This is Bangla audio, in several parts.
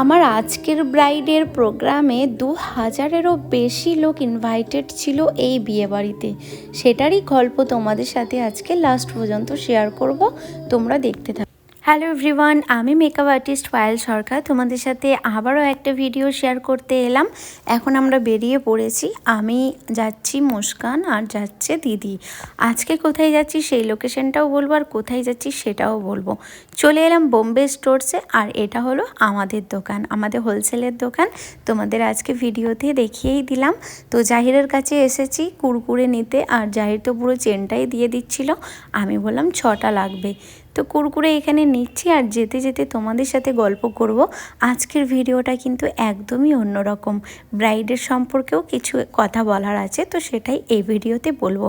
আমার আজকের ব্রাইডের প্রোগ্রামে দু হাজারেরও বেশি লোক ইনভাইটেড ছিল এই বিয়েবাড়িতে। সেটারই গল্প তোমাদের সাথে আজকে লাস্ট পর্যন্ত শেয়ার করব। তোমরা দেখতে থাকো। হ্যালো এভরিওয়ান আমি মেকআপ আর্টিস্ট পায়েল সরকার। তোমাদের সাথে আবারও একটা ভিডিও শেয়ার করতে এলাম। এখন আমরা বেরিয়ে পড়েছি। আমি যাচ্ছি মুস্কান আর যাচ্ছে দিদি। আজকে কোথায় যাচ্ছি সেই লোকেশনটাও বলব আর কোথায় যাচ্ছি সেটাও বলব। চলে এলাম বোম্বে স্টোরসে, আর এটা হলো আমাদের দোকান, আমাদের হোলসেলের দোকান। তোমাদের আজকে ভিডিওতে দেখিয়েই দিলাম। তো জাহিরের কাছে এসেছি কুরকুরে নিতে, আর জাহির তো পুরো চেনটাই দিয়ে দিচ্ছিল। আমি বললাম, ছটা লাগবে। তো কুরকুরে এখানে নিচ্ছি, আর যেতে যেতে তোমাদের সাথে গল্প করব। আজকের ভিডিওটা কিন্তু একদমই অন্যরকম। ব্রাইডের সম্পর্কেও কিছু কথা বলার আছে, তো সেটাই এই ভিডিওতে বলব।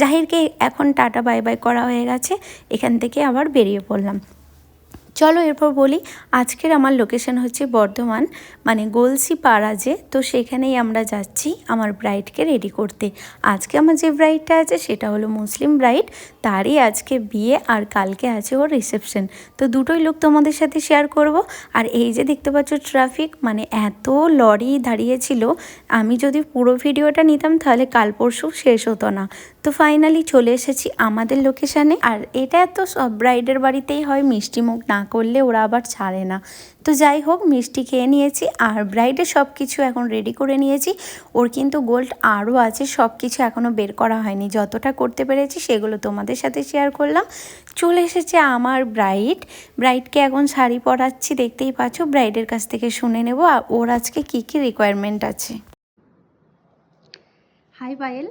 জাহিরকে এখন টাটা বাই বাই করা হয়ে গেছে, এখান থেকে আবার বেরিয়ে পড়লাম। চলো এরপর বলি, আজকের আমার লোকেশন হচ্ছে বর্ধমান মানে গোলসি পাড়াজে তো সেখানেই আমরা যাচ্ছি আমার ব্রাইডকে রেডি করতে। আজকে আমার যে ব্রাইডটা আছে, সেটা হলো মুসলিম ব্রাইড তারই আজকে বিয়ে আর কালকে আছে ওর রিসেপশন তো দুটোই লোক তোমাদের সাথে শেয়ার করব। আর এই যে দেখতে পাচ্ছ ট্রাফিক মানে এত লরি দাঁড়িয়েছিল আমি যদি পুরো ভিডিওটা নিতাম, তাহলে কাল পরশু শেষ হতো না। তো ফাইনালি চলে এসেছি আমাদের লোকেশানে আর এটা তো সব ব্রাইডের বাড়িতেই হয় মিষ্টি মুখ না করলে ওরা আবার ছাড়ে না। তো যাই হোক, মিষ্টি খেয়ে নিয়েছি আর ব্রাইডের সব কিছু এখন রেডি করে নিয়েছি। ওর কিন্তু গোল্ড আরও আছে সব কিছু এখনও বের করা হয়নি। যতটা করতে পেরেছি সেগুলো তোমাদের সাথে শেয়ার করলাম। চলে এসেছে আমার ব্রাইড ব্রাইডকে এখন শাড়ি পরাচ্ছি, দেখতেই পাচ্ছ। ব্রাইডের কাছ থেকে শুনে নেব ওর আজকে কী কী রিকোয়ারমেন্ট আছে। হাই পায়েল।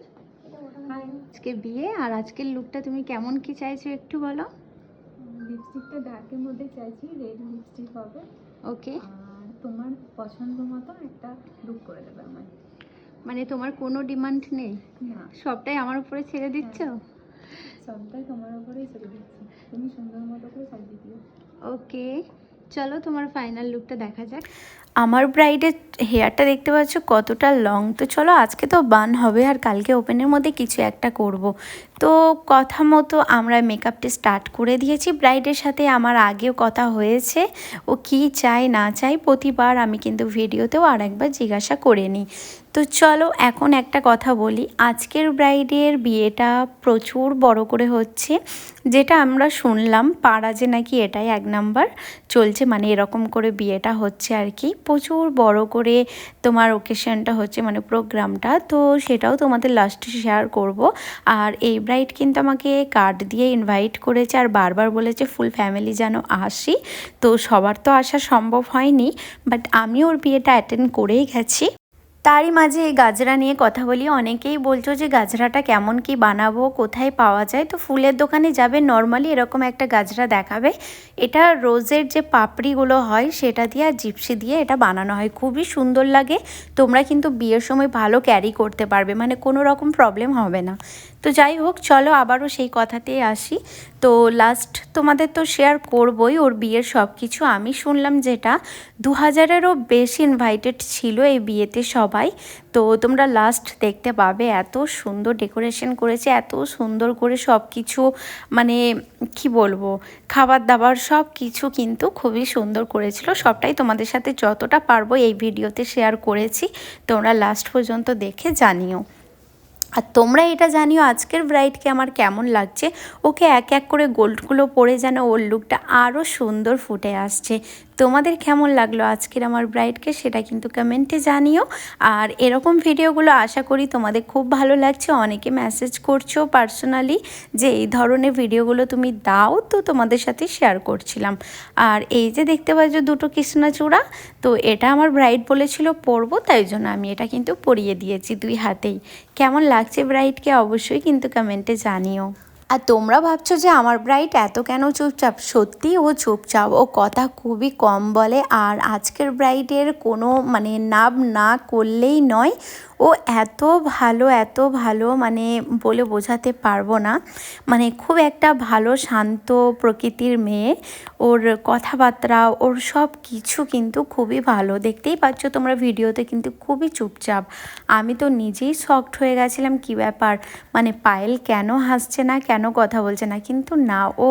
আজকে বিয়ে আর আজকের লুকটা তুমি কেমন কি চাইছো একটু বলো। লিপস্টিকটা ডার্কের মধ্যে চাইছি রেড লিপস্টিক হবে। ওকে আর তোমার পছন্দ মতো একটা লুক করে দেবে আমার মানে তোমার কোনো ডিমান্ড নেই? না। সবটাই আমার উপরে ছেড়ে দিচ্ছ? সবটাই তোমার উপরেই ছেড়ে দিচ্ছি। তুমি সুন্দর মতো করে সাজিয়ে দিও। ওকে চলো তোমার ফাইনাল লুকটা দেখা যাক। আমার ব্রাইডের হেয়ারটা দেখতে পাচ্ছ কতটা লং তো চলো আজকে তো বান হবে আর কালকে ওপেনের মধ্যে কিছু একটা করব। তো কথা মতো আমরা মেকআপটা স্টার্ট করে দিয়েছি। ব্রাইডের সাথে আমার আগেও কথা হয়েছে। ও কি চাই না চাই প্রতিবার আমি কিন্তু ভিডিওতেও আর একবার জিজ্ঞাসা করে নিই। তো চলো এখন একটা কথা বলি। আজকের ব্রাইডের বিয়েটা প্রচুর বড় করে হচ্ছে। যেটা আমরা শুনলাম, পাড়া যে নাকি এটাই এক নাম্বার, চলছে মানে এরকম করে বিয়েটা হচ্ছে আর কি। প্রচুর বড় করে তোমার ওকেশনটা হচ্ছে মানে প্রোগ্রামটা তো সেটাও তোমাদের লাস্টে শেয়ার করব। আর এই ব্রাইড কিন্তু আমাকে কার্ড দিয়ে ইনভাইট করেছে আর বারবার বলেছে ফুল ফ্যামিলি যেন আসি। তো সবার তো আসা সম্ভব হয়নি বাট আমি ওর বিয়েটা অ্যাটেন্ড করেই গেছি। তারই মাঝে এই গাজরা নিয়ে কথা বলি। অনেকেই বলছো যে গাজরাটা কেমন কি বানাবো, কোথায় পাওয়া যায়? তো ফুলের দোকানে যাবে, নর্মালি এরকম একটা গাজরা দেখাবে। এটা রোজের যে পাপড়িগুলো হয়, সেটা দিয়ে আর জিপসি দিয়ে এটা বানানো হয়। খুবই সুন্দর লাগে। তোমরা কিন্তু বিয়ের সময় ভালো ক্যারি করতে পারবে। মানে কোনো রকম প্রবলেম হবে না। তো যাই হোক, চলো আবারও সেই কথাতেই আসি। তো লাস্ট তোমাদের তো শেয়ার করবই, ওর বিয়ের সব কিছু আমি শুনলাম যেটা দু হাজারেরও বেশি ইনভাইটেড ছিল এই বিয়েতে সবাই। তো তোমরা লাস্ট দেখতে পাবে, এত সুন্দর ডেকোরেশন করেছে, এত সুন্দর করে সব কিছু মানে কি বলব খাবার দাবার সব কিছু কিন্তু খুবই সুন্দর করেছিল। সবটাই তোমাদের সাথে যতটা পারব এই ভিডিওতে শেয়ার করেছি। তোমরা লাস্ট পর্যন্ত দেখে জানিও। আর তোমরা এটা জানিও আজকের ব্রাইডকে আমার কেমন লাগছে। ওকে এক এক করে গোল্ডগুলো পরে যেন ওর লুকটা আরও সুন্দর ফুটে আসছে। তোমাদের কেমন লাগল আজকের আমার ব্রাইডকে সেটা কিন্তু কমেন্টে জানিও। আর এরকম ভিডিওগুলো আশা করি তোমাদের খুব ভালো লাগছে। অনেকে মেসেজ করছ পার্সোনালি যে এই ধরনের ভিডিওগুলো তুমি দাও, তো তোমাদের সাথে শেয়ার করছিলাম। আর এই যে দেখতে পাচ্ছ দুটো কৃষ্ণচূড়া তো এটা আমার ব্রাইড বলেছিল পরবো, তাই জন্য আমি এটা কিন্তু পরিয়ে দিয়েছি দুই হাতেই। কেমন লাগছে ব্রাইডকে অবশ্যই কিন্তু কমেন্টে জানিও। আর তোমরা ভাবছ যে আমার ব্রাইট এত কেন চুপচাপ? সত্যি ও চুপচাপ। ও কথা খুবই কম বলে। আর আজকের ব্রাইডের কোনো মানে নাব না করলেই নয় ও এত ভালো এত ভালো মানে বলে বোঝাতে পারব না। মানে খুব একটা ভালো, শান্ত প্রকৃতির মেয়ে। ওর কথাবার্তা, ওর সব কিছু কিন্তু খুবই ভালো। দেখতেই পাচ্ছ তোমরা ভিডিওতে কিন্তু খুবই চুপচাপ। আমি তো নিজেই শক্ট হয়ে গেছিলাম, কি ব্যাপার? মানে পায়েল কেন হাসছে না, কেন কথা বলছে না? কিন্তু না, ও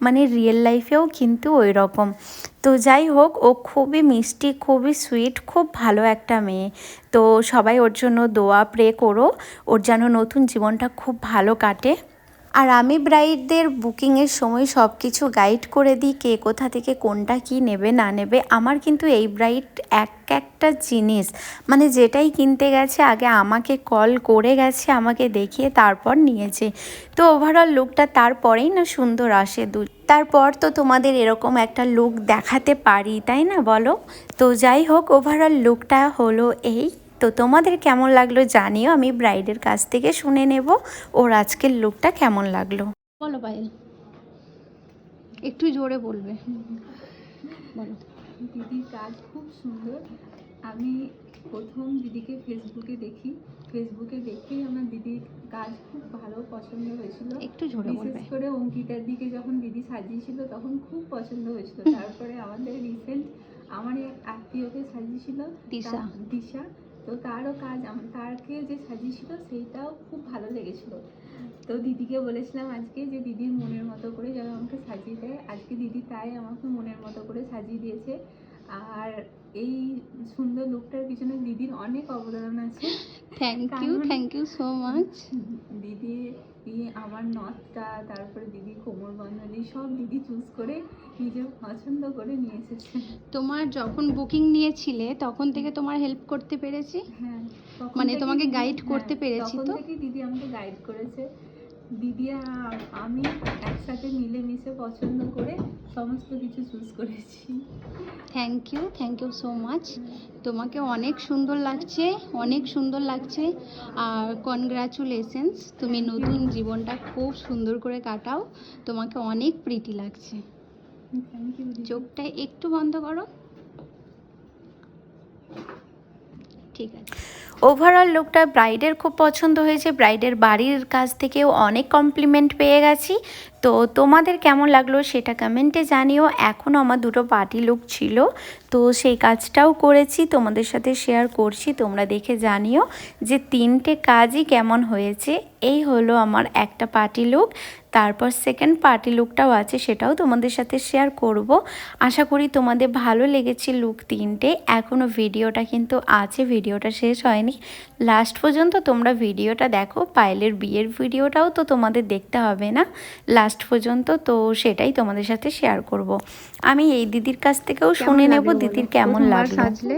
মানে রিয়েল লাইফেও কিন্তু ওই রকম তো যাই হোক, ও খুবই মিষ্টি, খুবই সুইট খুব ভালো একটা মেয়ে। তো সবাই ওর জন্য দোয়া প্রে করো। ওর যেন নতুন জীবনটা খুব ভালো কাটে। আর আমি ব্রাইডদের বুকিংয়ের সময় সব কিছু গাইড করে দিই কে কোথা থেকে কোনটা কি নেবে, না নেবে। আমার কিন্তু এই ব্রাইড এক একটা জিনিস মানে যেটাই কিনতে গেছে, আগে আমাকে কল করে গেছে, আমাকে দেখিয়ে তারপর নিয়েছে। তো ওভারঅল লুকটা তারপরেই না সুন্দর আসে দু, তারপর তো তোমাদের এরকম একটা লুক দেখাতে পারি, তাই না বলো? তো যাই হোক ওভারঅল লুকটা হলো এই। তো তোমাদের কেমন লাগল জানিও আমি ব্রাইডের কাছ থেকে শুনে নেব ওর আজকের লুকটা কেমন লাগল। বলো পায়েল একটু জোরে বলবে। বলো। দিদির কাজ খুব সুন্দর। আমি প্রথম দিদিকে ফেসবুকে দেখি। ফেসবুকে দেখেই আমার দিদির কাজ খুব ভালো পছন্দ হয়েছিল। একটু জোরে বলবে। বিশেষ করে অঙ্কিতার দিকে যখন দিদি সাজিয়েছিল তখন খুব পছন্দ হয়েছিল। তারপরে আমাদের রিসেন্ট আমার এক আত্মীয়কে সাজিয়েছিল দিশা। দিশা। তো তারও কাজ আমার তারকে যে সাজিয়েছিল সেইটাও খুব ভালো লেগেছিল। তো দিদিকে বলেছিলাম আজকে যে দিদির মনের মতো করে যেন আমাকে সাজিয়ে দেয়। আজকে দিদি তাই আমাকে মনের মতো করে সাজিয়ে দিয়েছে। আর এই সুন্দর লুকটার পিছনে দিদির অনেক অবদান আছে। Thank you thank you so much দিদি আমার নথটা তারপরে দিদি কোমর বন্ধনী সব দিদি চুজ করে নিজের পছন্দ করে নিয়ে এসেছে। তোমার যখন বুকিং নিয়েছিলে তখন থেকে তোমার হেল্প করতে পেরেছি? হ্যাঁ মানে তোমাকে গাইড করতে হ্যাঁ, পেরেছি তখন তো? দিদি আমাকে গাইড করেছে। দিদি আর আমি একসাথে মিলেমিশে পছন্দ করে সমস্ত কিছু চুজ করেছি। Thank you thank you so much তোমাকে অনেক সুন্দর লাগছে অনেক সুন্দর লাগছে। আর কনগ্রাচুলেশনস তুমি নতুন জীবনটা খুব সুন্দর করে কাটাও। তোমাকে অনেক প্রীতি লাগছে। থ্যাংক ইউ চোখটা একটু বন্ধ করো। ঠিক আছে। ওভারঅল লুকটা ব্রাইডের খুব পছন্দ হয়েছে। ব্রাইডের বাড়ির কাছ থেকেও অনেক কমপ্লিমেন্ট পেয়ে গেছি। তো তোমাদের কেমন লাগল সেটা কমেন্টে জানিও। এখনও আমার দুটো পার্টি লুক ছিল। তো সেই কাজটাও করেছি, তোমাদের সাথে শেয়ার করছি, তোমরা দেখে জানিও যে তিনটে কাজই কেমন হয়েছে। এই হলো আমার একটা পার্টি লুক তারপর সেকেন্ড পার্টি লুকটাও আছে সেটাও তোমাদের সাথে শেয়ার করব। আশা করি তোমাদের ভালো লেগেছে লুক তিনটে। এখনও ভিডিওটা কিন্তু আছে ভিডিওটা শেষ হয়নি। লাস্ট পর্যন্ত তোমরা ভিডিওটা দেখো পায়েলের বিয়ের ভিডিওটাও তো তোমাদের দেখতে হবে না। লাস্ট পর্যন্ত তো সেটাই তোমাদের সাথে শেয়ার করব। আমি এই দিদির কাছ থেকেও শুনে নেব দিদির কেমন লাগল? সাজলে?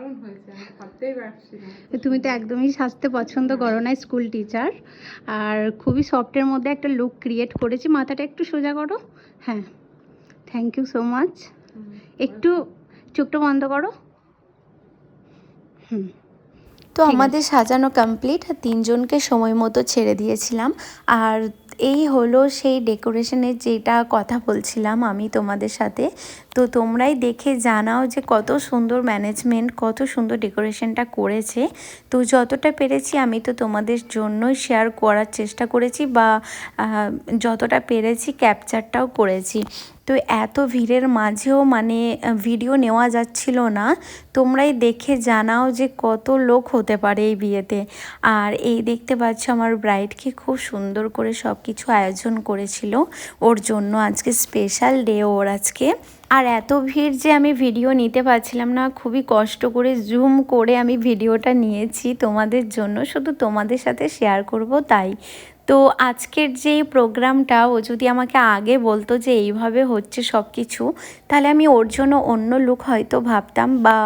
দারুণ হয়েছে আমি ভাবতেই পারছি না। তুমি তো একদমই সাজতে পছন্দ করো না স্কুল টিচার আর খুবই সফটের মধ্যে একটা লুক ক্রিয়েট করেছি মাথাটা একটু সোজা করো। হ্যাঁ থ্যাংক ইউ সো মাচ একটু চোখটা বন্ধ করো। হুম তো আমাদের সাজানো কমপ্লিট আর তিনজনকে সময় মতো ছেড়ে দিয়েছিলাম। আর এই হলো সেই ডেকোরেশনের যেটা কথা বলছিলাম আমি তোমাদের সাথে। তো তোমরাই দেখে জানাও যে কত সুন্দর ম্যানেজমেন্ট কত সুন্দর ডেকোরেশনটা করেছে। তো যতটা পেরেছি আমি তো তোমাদের জন্যই শেয়ার করার চেষ্টা করেছি বা যতটা পেরেছি ক্যাপচারটাও করেছি। তো এত ভিড়ের মাঝেও মানে ভিডিও নেওয়া যাচ্ছিল না। তোমরাই দেখে জানাও যে কত লোক হতে পারে এই বিয়েতে। আর এই দেখতে পাচ্ছ আমার ব্রাইডকে খুব সুন্দর করে সব কিছু আয়োজন করেছিল ওর জন্য আজকে স্পেশাল ডে ওর আজকে। আর এত ভিড় যে আমি ভিডিও নিতে পারছিলাম না, খুবই কষ্ট করে জুম করে আমি ভিডিওটা নিয়েছি তোমাদের জন্য, শুধু তোমাদের সাথে শেয়ার করব তাই। তো আজকের যে প্রোগ্রামটা, ও যদি আমাকে আগে বলতো যে এইভাবে হচ্ছে সব কিছু তাহলে আমি ওর জন্য অন্য লুক হয়তো ভাবতাম বা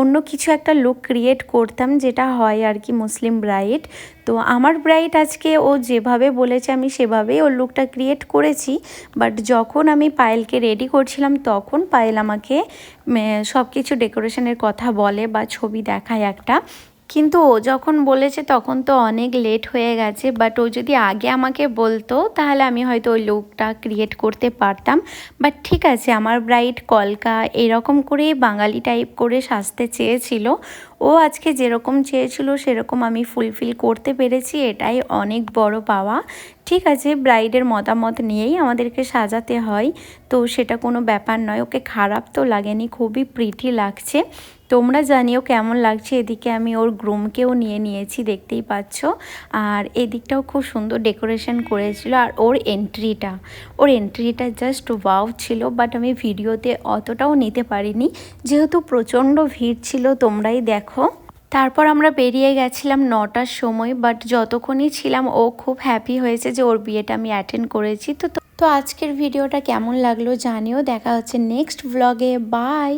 অন্য কিছু একটা লুক ক্রিয়েট করতাম যেটা হয় আর কি মুসলিম ব্রাইড তো আমার ব্রাইড আজকে ও যেভাবে বলেছে, আমি সেভাবেই ওর লুকটা ক্রিয়েট করেছি। বাট যখন আমি পায়েলকে রেডি করছিলাম, তখন পায়েল আমাকে সব কিছু ডেকোরেশনের কথা বলে বা ছবি দেখায় একটা। কিন্তু ও যখন বলেছে তখন তো অনেক লেট হয়ে গেছে বাট ও যদি আগে আমাকে বলতো তাহলে আমি হয়তো ওই লুকটা ক্রিয়েট করতে পারতাম। বাট ঠিক আছে, আমার ব্রাইড কলকা এরকম করেই বাঙালি টাইপ করে সাজতে চেয়েছিল। ও আজকে যেরকম চেয়েছিল সেরকম আমি ফুলফিল করতে পেরেছি, এটাই অনেক বড় পাওয়া। ঠিক আছে ব্রাইডের মতামত নিয়েই আমাদেরকে সাজাতে হয়। তো সেটা কোনো ব্যাপার নয়, ওকে খারাপ তো লাগেনি, খুবই প্রিটি লাগছে। তোমরা জানিও কেমন লাগছে, এদিকে আমি ওর গ্রুমকেও নিয়ে নিয়েছি, দেখতেই পাচ্ছ। আর এদিকটাও খুব সুন্দর ডেকোরেশন করেছিল, আর ওর এন্ট্রিটা ওর এন্ট্রিটা জাস্ট ওয়াও ছিল বাট আমি ভিডিওতে অতটাও নিতে পারিনি। যেহেতু প্রচণ্ড ভিড় ছিল, তোমরাই দেখো। তারপর আমরা বেরিয়ে গেছিলাম নটার সময় বাট যতক্ষণই ছিলাম, ও খুব হ্যাপি হয়েছে যে ওর বিয়েটা আমি অ্যাটেন্ড করেছি। তো তো আজকের ভিডিওটা কেমন লাগল জানিও। দেখা হচ্ছে নেক্সট ব্লগে বাই